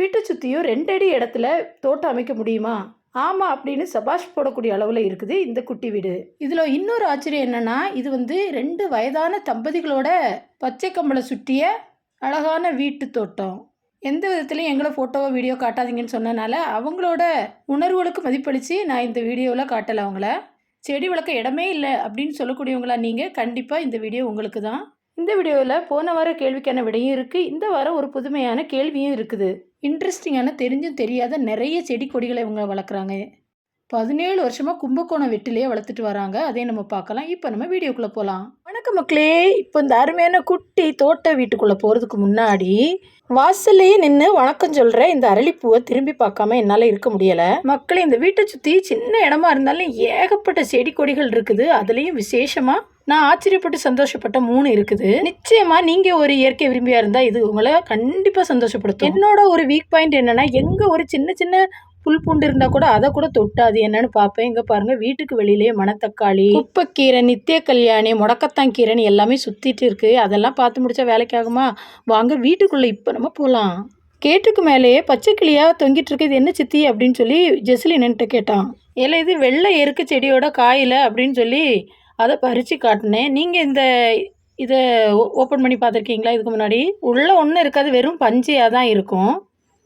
வீட்டை சுற்றியும் ரெண்டடி இடத்துல தோட்டம் அமைக்க முடியுமா? ஆமாம் அப்படின்னு சபாஷ் போடக்கூடிய அளவில் இருக்குது இந்த குட்டி வீடு. இதில் இன்னொரு ஆச்சரியம் என்னென்னா இது வந்து ரெண்டு வயதான தம்பதிகளோட பச்சை கம்பளை சுற்றிய அழகான வீட்டு தோட்டம். எந்த விதத்துலையும் எங்களை ஃபோட்டோவோ வீடியோ காட்டாதீங்கன்னு சொன்னனால அவங்களோட உணர்வுகளுக்கு மதிப்பளித்து நான் இந்த வீடியோவில் காட்டலை அவங்கள. செடி வளர்க்க இடமே இல்லை அப்படின்னு சொல்லக்கூடியவங்களா நீங்கள் கண்டிப்பாக இந்த வீடியோ உங்களுக்கு தான் இந்த வீடியோவில் போன வார கேள்விக்கான விடையும் இருக்குது இந்த வாரம் ஒரு புதுமையான கேள்வியும் இருக்குது. இன்ட்ரெஸ்டிங்கான தெரிஞ்சும் தெரியாத நிறைய செடி கொடிகளை இவங்க வளர்க்குறாங்க. பதினேழு வருஷமாக கும்பகோணம் வெட்டிலேயே வளர்த்துட்டு வராங்க. அதையும் நம்ம பார்க்கலாம். இப்போ நம்ம வீடியோக்குள்ளே போகலாம் வணக்கம் மக்களே. இப்போ இந்த அருமையான குட்டி தோட்ட வீட்டுக்குள்ளே போகிறதுக்கு முன்னாடி வாசல்லையே நின்று வணக்கம் சொல்கிற இந்த அரளிப்பூவை திரும்பி பார்க்காம என்னால் இருக்க முடியலை. மக்களே இந்த வீட்டை சுற்றி சின்ன இடமா இருந்தாலும் ஏகப்பட்ட செடி கொடிகள் இருக்குது. அதுலேயும் விசேஷமாக நான் ஆச்சரியப்பட்டு சந்தோஷப்பட்ட மூணு இருக்குது. நிச்சயமா நீங்க ஒரு இயற்கை விரும்பியா இருந்தா இது உங்களை கண்டிப்பா சந்தோஷப்படுத்தும். என்னோட ஒரு வீக் பாயிண்ட் என்னன்னா எங்க ஒரு சின்ன சின்ன புல் பூண்டு இருந்தால் கூட அதை கூட தொட்டாது. என்னன்னு பார்ப்பேன் இங்கே பாருங்கள் வீட்டுக்கு வெளியிலேயே மணத்தக்காளி குப்பைக்கீரை நித்திய கல்யாணி முடக்கத்தான் கீரைன்னு எல்லாமே சுற்றிட்டு இருக்குது அதெல்லாம் பார்த்து முடிச்சா வேலைக்கு ஆகுமா? வாங்க வீட்டுக்குள்ளே இப்போ நம்ம போகலாம் கேட்டுக்கு மேலேயே பச்சை கிளியாக தொங்கிட்டு இருக்கு. இது என்ன சித்தி அப்படின்னு சொல்லி ஜெஸ்லினேன்ட்டு கேட்டான். இல்லை இது வெள்ளை எருக்கு செடியோட காயில் அப்படின்னு சொல்லி அதை பறித்து காட்டினேன். நீங்கள் இந்த இதை ஓப்பன் பண்ணி பார்த்துருக்கீங்களா? இதுக்கு முன்னாடி? உள்ளே ஒன்றும் இருக்காது. வெறும் பஞ்சையாக தான் இருக்கும்.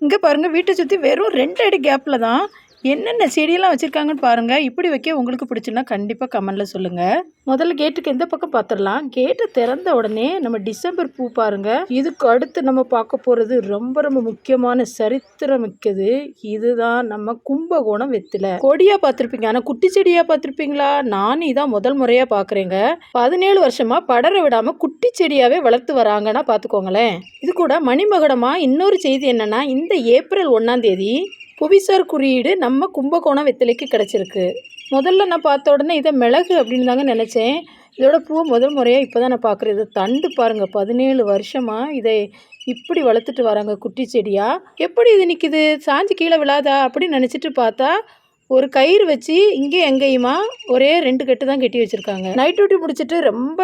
இங்கே பாருங்கள் வீட்டை சுற்றி வெறும் ரெண்டு அடி கேப்பில் தான் என்னென்ன செடியெல்லாம் வச்சுருக்காங்கன்னு பாருங்கள் இப்படி வைக்க உங்களுக்கு பிடிச்சுன்னா கண்டிப்பாக கமெண்டில் சொல்லுங்கள் முதல்ல கேட்டுக்கு எந்த பக்கம் பார்த்துடலாம் கேட்டு திறந்த உடனே நம்ம டிசம்பர் பூ பாருங்கள் இதுக்கு அடுத்து நம்ம பார்க்க போகிறது ரொம்ப ரொம்ப முக்கியமான சரித்திரம் மிக்கது. இதுதான் நம்ம கும்பகோணம் வெத்தில. கொடியாக பார்த்துருப்பீங்க. ஆனால் குட்டி செடியாக பார்த்துருப்பீங்களா? நானும் இதான் முதல் முறையாக பார்க்குறேங்க. பதினேழு வருஷமாக படர விடாமல் குட்டி செடியாகவே வளர்த்து வராங்கன்னா பார்த்துக்கோங்களேன் இது கூட மணிமகுடமாக இன்னொரு செய்தி என்னென்னா இந்த ஏப்ரல் ஒன்றாம் தேதி புவிசார் குறியீடு நம்ம கும்பகோணம் வெத்திலைக்கு கிடச்சிருக்கு. முதல்ல நான் பார்த்த உடனே இதை மிளகு அப்படின்னு தாங்க நினச்சேன். இதோட பூ முதல் முறையாக இப்போ தான் நான் பார்க்குறேன். இதை தண்டு பாருங்கள் பதினேழு வருஷமாக இதை இப்படி வளர்த்துட்டு வராங்க குட்டி செடியாக எப்படி இது நிற்கிது சாஞ்சு கீழே விழாதா? அப்படின்னு நினச்சிட்டு பார்த்தா ஒரு கயிறு வச்சு இங்கே எங்கேயுமா ஒரே ரெண்டு கட்டு தான் கட்டி வச்சுருக்காங்க. நைட் டியூட்டி முடிச்சுட்டு ரொம்ப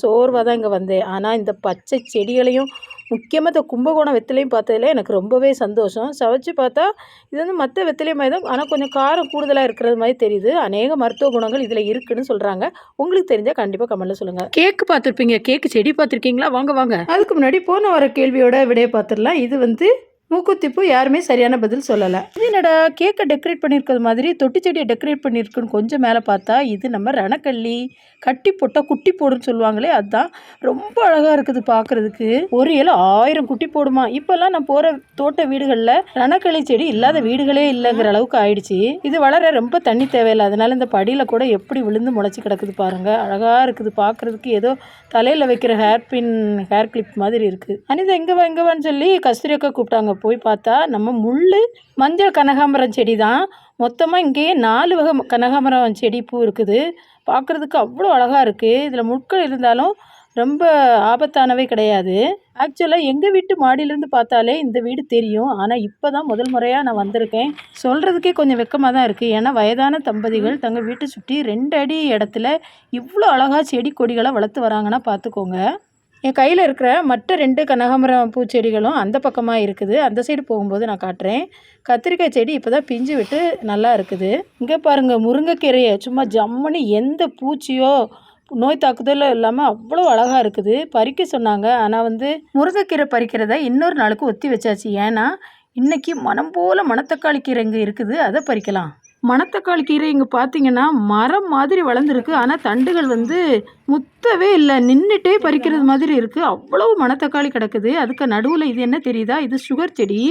சோர்வாக தான் இங்கே வந்தேன். ஆனால் இந்த பச்சை செடிகளையும் முக்கியமாக இந்த கும்பகோணம் வெத்திலையும் பார்த்ததுல எனக்கு ரொம்பவே சந்தோஷம். சவைச்சு பார்த்தா இது வந்து மற்ற வெத்திலை மாதிரி தான் ஆனால் கொஞ்சம் காரம் கூடுதலாக இருக்கிறது மாதிரி தெரியுது. அநேக மருத்துவ குணங்கள் இதில் இருக்குன்னு சொல்கிறாங்க உங்களுக்கு தெரிஞ்சால் கண்டிப்பாக கமெண்ட்டில் சொல்லுங்கள் கேக்கு பார்த்துருப்பீங்க. கேக்கு செடி பார்த்துருக்கீங்களா? வாங்க வாங்க. அதுக்கு முன்னாடி போன வர கேள்வியோட விடையை பார்த்துடலாம். இது வந்து மூக்குத்திப்பு யாருமே சரியான பதில் சொல்லலை. இது என்னடா கேக்கை டெக்கரேட் பண்ணியிருக்கிறது மாதிரி தொட்டி செடியை டெக்கரேட் பண்ணியிருக்குன்னு கொஞ்சம் மேலே பார்த்தா இது நம்ம ரணக்கல்லி. கட்டி போட்டால் குட்டி போடுன்னு சொல்லுவாங்களே அதுதான் ரொம்ப அழகாக இருக்குது பார்க்குறதுக்கு. ஒரு இலை ஆயிரம் குட்டி போடுமா? இப்போல்லாம் நான் போகிற தோட்ட வீடுகளில் ரணக்களி செடி இல்லாத வீடுகளே இல்லைங்கிற அளவுக்கு ஆயிடுச்சு. இது வளர ரொம்ப தண்ணி தேவையில்லை. அதனால இந்த படியில் கூட எப்படி விழுந்து முளைச்சி கிடக்குது பாருங்க. அழகாக இருக்குது பார்க்குறதுக்கு. ஏதோ தலையில் வைக்கிற ஹேர் பின் ஹேர் கிளிப் மாதிரி இருக்குது அனிதா எங்கே வா எங்கே வான்னு சொல்லி கஸ்தூரி அக்கா கூப்பிட்டாங்க. போய் பார்த்தா நம்ம முள் மஞ்சள் கனகாம்பரம் செடி தான் மொத்தமாக இங்கேயே நாலு வகை கனகாம்பரம் செடி பூ இருக்குது. பார்க்குறதுக்கு அவ்வளோ அழகாக இருக்குது இதில் முட்கள் இருந்தாலும் ரொம்ப ஆபத்தானவை கிடையாது. ஆக்சுவலாக எங்கள் வீட்டு மாடியிலேருந்து பார்த்தாலே இந்த வீடு தெரியும். ஆனால் இப்போ தான் முதல் முறையாக நான் வந்திருக்கேன். சொல்கிறதுக்கே கொஞ்சம் வெக்கமாக தான் இருக்குது ஏன்னா வயதான தம்பதிகள் தங்கள் வீட்டை சுற்றி ரெண்டு அடி இடத்துல இவ்வளோ அழகாக செடி கொடிகளை வளர்த்து வராங்கன்னா பார்த்துக்கோங்க. என் கையில் இருக்கிற மற்ற ரெண்டு கனகாம்பரம் பூச்செடிகளும் அந்த பக்கமாக இருக்குது. அந்த சைடு போகும்போது நான் காட்டுறேன். கத்திரிக்காய் செடி இப்போ தான் பிஞ்சு விட்டு நல்லா இருக்குது. இங்கே பாருங்கள் முருங்கைக்கீரையை சும்மா ஜம்முன்னு எந்த பூச்சியோ நோய் தாக்குதலும் இல்லாமல் அவ்வளோ அழகாக இருக்குது. பறிக்க சொன்னாங்க. ஆனால் வந்து முருங்கைக்கீரை பறிக்கிறத இன்னொரு நாளுக்கு ஒத்தி வச்சாச்சு. ஏன்னா இன்றைக்கி மனம் போல் மணத்தக்காளி கீரை இங்கே இருக்குது. அதை பறிக்கலாம். மணத்தக்காளி கீரை இங்கே பார்த்தீங்கன்னா மரம் மாதிரி வளர்ந்துருக்கு. ஆனால் தண்டுகள் வந்து முத்தவே இல்லை. நின்றுட்டே பறிக்கிறது மாதிரி இருக்குது அவ்வளவு மணத்தக்காளி கிடக்குது. அதுக்கு நடுவில் இது என்ன தெரியுதா? இது சுகர் செடி.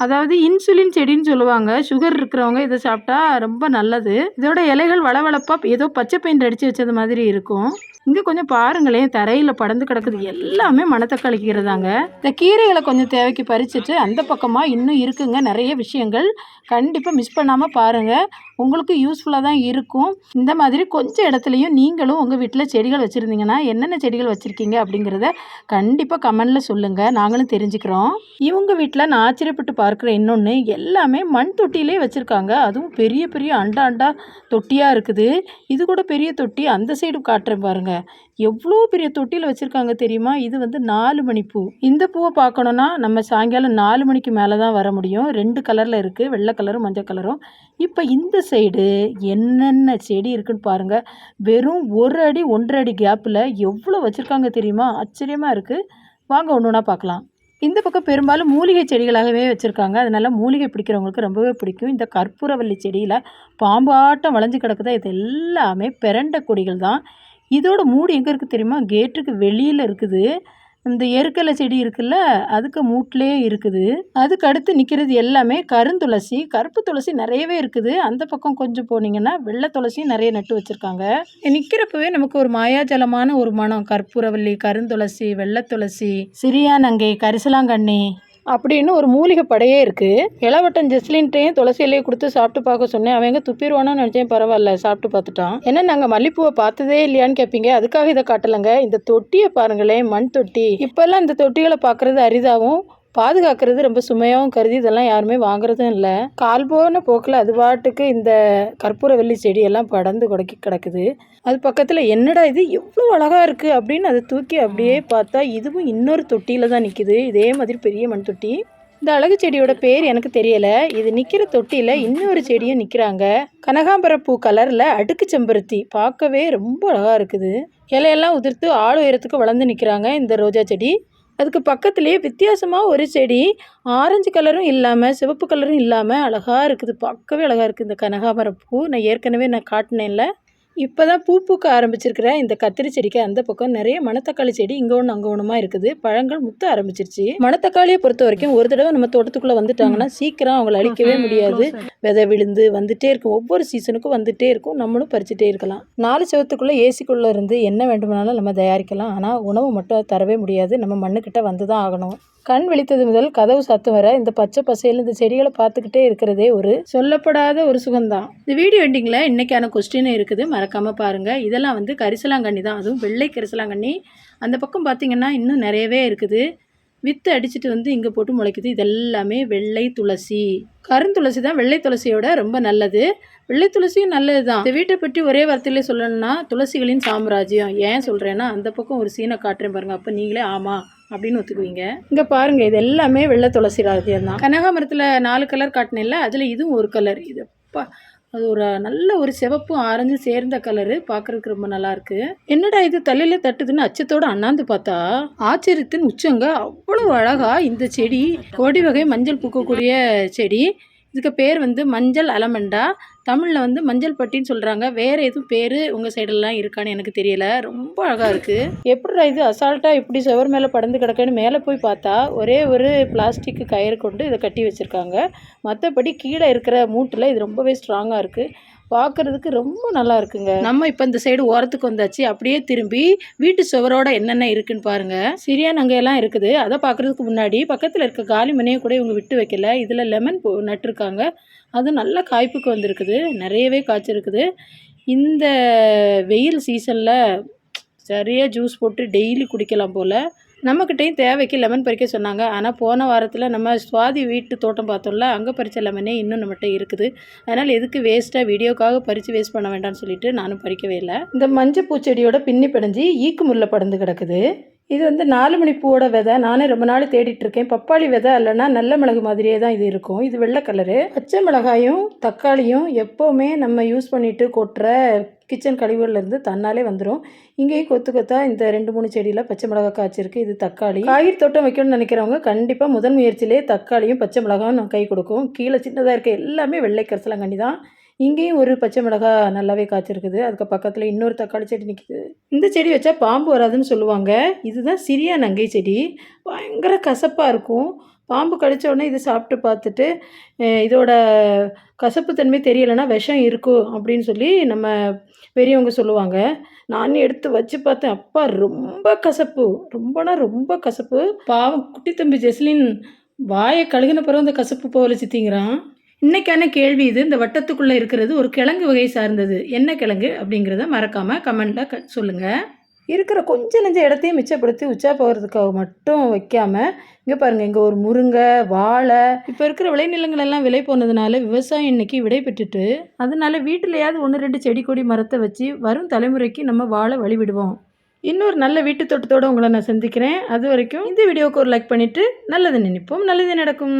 அதாவது இன்சுலின் செடின்னு சொல்லுவாங்க. சுகர் இருக்கிறவங்க இதை சாப்பிட்டா ரொம்ப நல்லது. இதோட இலைகள் வளவளப்பாக ஏதோ பச்சை பெயிண்ட் அடித்து வச்சது மாதிரி இருக்கும். இங்கே கொஞ்சம் பாருங்களேன் தரையில் படந்து கிடக்குது. எல்லாமே மணத்தக்காளி கீரை தாங்க இந்த கீரைகளை கொஞ்சம் தேவைக்கு பறிச்சுட்டு அந்த பக்கமாக இன்னும் இருக்குங்க நிறைய விஷயங்கள். கண்டிப்பாக மிஸ் பண்ணாமல் பாருங்கள் உங்களுக்கு யூஸ்ஃபுல்லாக தான் இருக்கும். இந்த மாதிரி கொஞ்சம் இடத்துலையும் நீங்களும் உங்கள் வீட்டில் செடிகள் வச்சுருந்தீங்கன்னா என்னென்ன செடிகள் வச்சுருக்கீங்க அப்படிங்கிறத கண்டிப்பாக கமெண்டில் சொல்லுங்கள் நாங்களும் தெரிஞ்சுக்கிறோம். இவங்க வீட்டில் நான் ஆச்சரியப்பட்டு பார்க்குற இன்னொன்று எல்லாமே மண் தொட்டியிலே வச்சுருக்காங்க. அதுவும் பெரிய பெரிய அண்டா அண்டா தொட்டியாக இருக்குது. இது கூட பெரிய தொட்டி அந்த சைடு காட்டுறேன் பாருங்கள் எவ்வளோ பெரிய தொட்டியில் வச்சுருக்காங்க தெரியுமா? இது வந்து நாலு மணி பூ. இந்த பூவை பார்க்கணுன்னா நம்ம சாயங்காலம் நாலு மணிக்கு மேலே தான் வர முடியும். ரெண்டு கலரில் இருக்குது வெள்ளை கலரும் மஞ்சள் கலரும் இப்போ இந்த சைடு என்னென்ன செடி இருக்குன்னு பாருங்கள் வெறும் ஒரு அடி ஒன்றரை அடி கேப்பில் எவ்வளோ வச்சுருக்காங்க தெரியுமா? ஆச்சரியமாக இருக்குது வாங்க ஒன்று ஒன்றா பார்க்கலாம். இந்த பக்கம் பெரும்பாலும் மூலிகை செடிகளாகவே வச்சுருக்காங்க. அதனால் மூலிகை பிடிக்கிறவங்களுக்கு ரொம்பவே பிடிக்கும். இந்த கற்பூரவல்லி செடியில் பாம்பாட்டம் வளைஞ்சு கிடக்குதா? இது எல்லாமே பிரண்ட கொடிகள் தான். இதோட மூடு எங்கே இருக்குது தெரியுமா? கேட்டுக்கு வெளியில் இருக்குது. இந்த எருக்கலை செடி இருக்குல்ல அதுக்கு மூட்டிலே இருக்குது. அதுக்கு அடுத்து நிற்கிறது எல்லாமே கருந்துளசி கருப்பு துளசி நிறையவே இருக்குது. அந்த பக்கம் கொஞ்சம் போனீங்கன்னா வெள்ளை துளசியும் நிறைய நட்டு வச்சுருக்காங்க. நிற்கிறப்பவே நமக்கு ஒரு மாயாஜலமான ஒரு மனம். கற்பூரவல்லி கருந்துளசி வெள்ளை துளசி சிறியானங்கை கரிசலாங்கண்ணி அப்படின்னு ஒரு மூலிகை படையே இருக்குது இளவட்டன் ஜெஸ்லின்ட்டையும் துளசி இலையை கொடுத்து சாப்பிட்டு பார்க்க சொன்னேன். அவங்க துப்பிடுவானு நினச்சேன். பரவாயில்ல சாப்பிட்டு பார்த்துட்டான். ஏன்னா நாங்கள் மல்லிப்பூவை பார்த்ததே இல்லையான்னு கேட்பீங்க அதுக்காக இதை காட்டலைங்க. இந்த தொட்டியை பாருங்களேன் மண் தொட்டி. இப்போல்லாம் இந்த தொட்டிகளை பார்க்குறது அரிதாகவும் பாதுகாக்கிறது ரொம்ப சுமையாகவும் கருதி இதெல்லாம் யாருமே வாங்குறதும் இல்லை. கால் போன போக்கில் அது பாட்டுக்கு இந்த கற்பூர வெள்ளி செடியெல்லாம் படர்ந்து கொடக்கி கிடக்குது. அது பக்கத்தில் என்னடா இது எவ்வளோ அழகாக இருக்குது அப்படின்னு அதை தூக்கி அப்படியே பார்த்தா இதுவும் இன்னொரு தொட்டியில் தான் நிற்கிது இதே மாதிரி பெரிய மண் தொட்டி. இந்த அழகு செடியோட பேர் எனக்கு தெரியலை. இது நிற்கிற தொட்டியில் இன்னொரு செடியும் நிற்கிறாங்க கனகாம்பர பூ கலரில் அடுக்கு செம்பருத்தி. பார்க்கவே ரொம்ப அழகாக இருக்குது. இலையெல்லாம் உதிர்த்து ஆள் உயரத்துக்கு வளர்ந்து நிற்கிறாங்க இந்த ரோஜா செடி. அதுக்கு பக்கத்துலேயே வித்தியாசமாக ஒரு செடி ஆரஞ்சு கலரும் இல்லாமல் சிவப்பு கலரும் இல்லாமல் அழகாக இருக்குது. பார்க்கவே அழகாக இருக்குது இந்த கனகாமரம் பூ நான் ஏற்கனவே நான் காட்டினேன்ல. இப்போ தான் பூ பூக்க ஆரம்பிச்சிருக்கிற இந்த கத்திரி செடிக்கு அந்த பக்கம் நிறைய மணத்தக்காளி செடி இங்கே ஒன்று அங்கே ஒன்றுமா இருக்குது. பழங்கள் முத்த ஆரம்பிச்சிருச்சு. மணத்தக்காளியை பொறுத்த வரைக்கும் ஒரு தடவை நம்ம தோட்டத்துக்குள்ளே வந்துட்டாங்கன்னா சீக்கிரம் அவங்கள அழிக்கவே முடியாது. விதை விழுந்து வந்துட்டே இருக்கும். ஒவ்வொரு சீசனுக்கும் வந்துட்டே இருக்கும். நம்மளும் பறிச்சுட்டே இருக்கலாம். நாலு செவத்துக்குள்ளே ஏசிக்குள்ளே இருந்து என்ன வேண்டுமானாலும் நம்ம தயாரிக்கலாம். ஆனால் உணவு மட்டும் தரவே முடியாது. நம்ம மண்ணுக்கிட்ட வந்து தான் ஆகணும். கண் விழித்தது முதல் கதவு சத்து வர இந்த பச்சை பசையில் இந்த செடிகளை பார்த்துக்கிட்டே இருக்கிறதே ஒரு சொல்லப்படாத ஒரு சுகம்தான். இந்த வீடியோ எண்டிங்கில் இன்றைக்கான கொஸ்டின் இருக்குது. மறக்காமல் பாருங்கள் இதெல்லாம் வந்து கரிசலாங்கண்ணி தான். அதுவும் வெள்ளை கரிசலாங்கண்ணி. அந்த பக்கம் பார்த்திங்கன்னா இன்னும் நிறையவே இருக்குது. வித்து அடிச்சிட்டு வந்து இங்கே போட்டு முளைக்குது. இதெல்லாமே வெள்ளை துளசி. கருந்துளசி தான் வெள்ளை துளசியோட ரொம்ப நல்லது. வெள்ளை துளசியும் நல்லது தான் இந்த வீட்டை பற்றி ஒரே வார்த்தையிலே சொல்லணும்னா துளசிகளின் சாம்ராஜ்யம். ஏன் சொல்கிறேன்னா அந்த பக்கம் ஒரு சீனை காட்டுறேன் பாருங்க. அப்போ நீங்களே ஆமாம் அப்படின்னு ஒத்துக்குவீங்க. இங்கே பாருங்க இது எல்லாமே வெள்ளை துளசி ராஜ்யம் தான். கனகாமரத்தில் நாலு கலர் காட்டினேன்ல அதில் இதுவும் ஒரு கலர் இது அப்பா அது ஒரு நல்ல ஒரு சிவப்பும் ஆரஞ்சும் சேர்ந்த கலரு பார்க்கறதுக்கு ரொம்ப நல்லா இருக்கு. என்னடா இது தலையில தட்டுதுன்னு அச்சத்தோட அண்ணாந்து பார்த்தா ஆச்சரியத்தின் உச்சங்க. அவ்வளவு அழகா இந்த செடி கோடி வகை மஞ்சள் பூக்கக்கூடிய செடி. இதுக்கு பேர் வந்து மஞ்சள் அலமண்டா. தமிழில் வந்து மஞ்சள் பட்டின்னு சொல்கிறாங்க வேறு எதுவும் பேர் உங்கள் சைடெல்லாம் இருக்கான்னு எனக்கு தெரியல. ரொம்ப அழகாக இருக்குது எப்படிடா இது? அசால்ட்டாக இப்படி சுவர் மேலே படந்து கிடக்குன்னு மேலே போய் பார்த்தா ஒரே ஒரு பிளாஸ்டிக் கயிறு கொண்டு இதை கட்டி வச்சுருக்காங்க. மற்றபடி கீழே இருக்கிற மூட்டில் இது ரொம்பவே ஸ்ட்ராங்காக இருக்குது பார்க்குறதுக்கு ரொம்ப நல்லா இருக்குங்க. நம்ம இப்போ இந்த சைடு ஓரத்துக்கு வந்தாச்சு. அப்படியே திரும்பி வீட்டு சுவரோட என்னென்ன இருக்குன்னு பாருங்க. சிரியா நங்கையெல்லாம் இருக்குது. அதை பார்க்குறதுக்கு முன்னாடி பக்கத்தில் இருக்க காலி மனையை கூட இவங்க விட்டு வைக்கல. இதில் லெமன் போ நட்டிருக்காங்க. அது நல்ல காய்ப்புக்கு வந்திருக்குது. நிறையவே காய்ச்சிருக்குது. இந்த வெயில் சீசனில் சரியாக ஜூஸ் போட்டு டெய்லி குடிக்கலாம் போல். நம்மக்கிட்டையும் தேவைக்கு லெமன் பறிக்க சொன்னாங்க. ஆனால் போன வாரத்தில் நம்ம சுவாதி வீட்டு தோட்டம் பார்த்தோம்ல அங்கே பறித்த லெமனே இன்னும் நம்மகிட்ட இருக்குது. அதனால் எதுக்கு வேஸ்ட்டாக வீடியோக்காக பறித்து வேஸ்ட் பண்ண வேண்டாம்னு சொல்லிட்டு நானும் பறிக்கவே இல்லை. இந்த மஞ்சள் பூச்செடியோட பின்னி பிணைஞ்சு ஈக்கு முள்ள படந்து கிடக்குது. இது வந்து நாலு மணி பூவோட விதை. நானே ரொம்ப நாள் தேடிட்டு இருக்கேன் பப்பாளி விதை இல்லைன்னா நல்ல மிளகு மாதிரியே தான் இது இருக்கும். இது வெள்ளை கலரு. பச்சை மிளகாயும் தக்காளியும் எப்போவுமே நம்ம யூஸ் பண்ணிட்டு கொட்டுற கிச்சன் கழிவுகள்லேருந்து தன்னாலே வந்துடும் இங்கேயும் கொத்து கொத்தா இந்த ரெண்டு மூணு செடியில் பச்சை மிளகாய் காய்ச்சிருக்கு. இது தக்காளி. காய்கறி தோட்டம் வைக்கணும்னு நினைக்கிறவங்க கண்டிப்பாக முதன் முயற்சியிலே தக்காளியும் பச்சை மிளகாயும் நான் கை கொடுக்கும். கீழே சின்னதாக இருக்க எல்லாமே வெள்ளை கரிசலாங்கண்ணி தான். இங்கேயும் ஒரு பச்சை மிளகாய் நல்லாவே காய்ச்சிருக்குது. அதுக்கு பக்கத்தில் இன்னொரு தக்காளி செடி நிற்கிது இந்த செடி வச்சா பாம்பு வராதுன்னு சொல்லுவாங்க. இதுதான் சிறிய நங்கை செடி. பயங்கர கசப்பாக இருக்கும். பாம்பு கடித்த உடனே இதை சாப்பிட்டு பார்த்துட்டு இதோட கசப்புத்தன்மை தெரியலைன்னா விஷம் இருக்கும் அப்படின்னு சொல்லி நம்ம பெரியவங்க சொல்லுவாங்க. நான் எடுத்து வச்சு பார்த்தேன். அப்பா ரொம்ப கசப்பு. ரொம்பனா ரொம்ப கசப்பு. பாவம் குட்டி தம்பி ஜெஸ்லின் வாயை கழுகின பிறகு அந்த கசப்பு போகல சித்திங்கிறான். இன்றைக்கான கேள்வி இது. இந்த வட்டத்துக்குள்ளே இருக்கிறது ஒரு கிழங்கு வகை சார்ந்தது. என்ன கிழங்கு அப்படிங்கிறத மறக்காமல் கமெண்டில் க சொல்லுங்கள் இருக்கிற கொஞ்சம் நெஞ்ச இடத்தையும் மிச்சப்படுத்தி உச்சா போகிறதுக்காக மட்டும் வைக்காமல் இங்கே பாருங்கள் இங்கே ஒரு முருங்கை வாழை. இப்போ இருக்கிற விளைநிலங்கள் எல்லாம் விலை போனதுனால விவசாயம் இன்னைக்கு விடை பெற்றுட்டு அதனால வீட்டிலையாவது ஒன்று ரெண்டு செடி கொடி மரத்தை வச்சு வரும் தலைமுறைக்கு நம்ம வாழை வழிவிடுவோம் இன்னொரு நல்ல வீட்டு தோட்டத்தோடு உங்களை நான் சந்திக்கிறேன். அது வரைக்கும் இந்த வீடியோவுக்கு ஒரு லைக் பண்ணிவிட்டு நல்லது நினைப்போம். நல்லது நடக்கும்.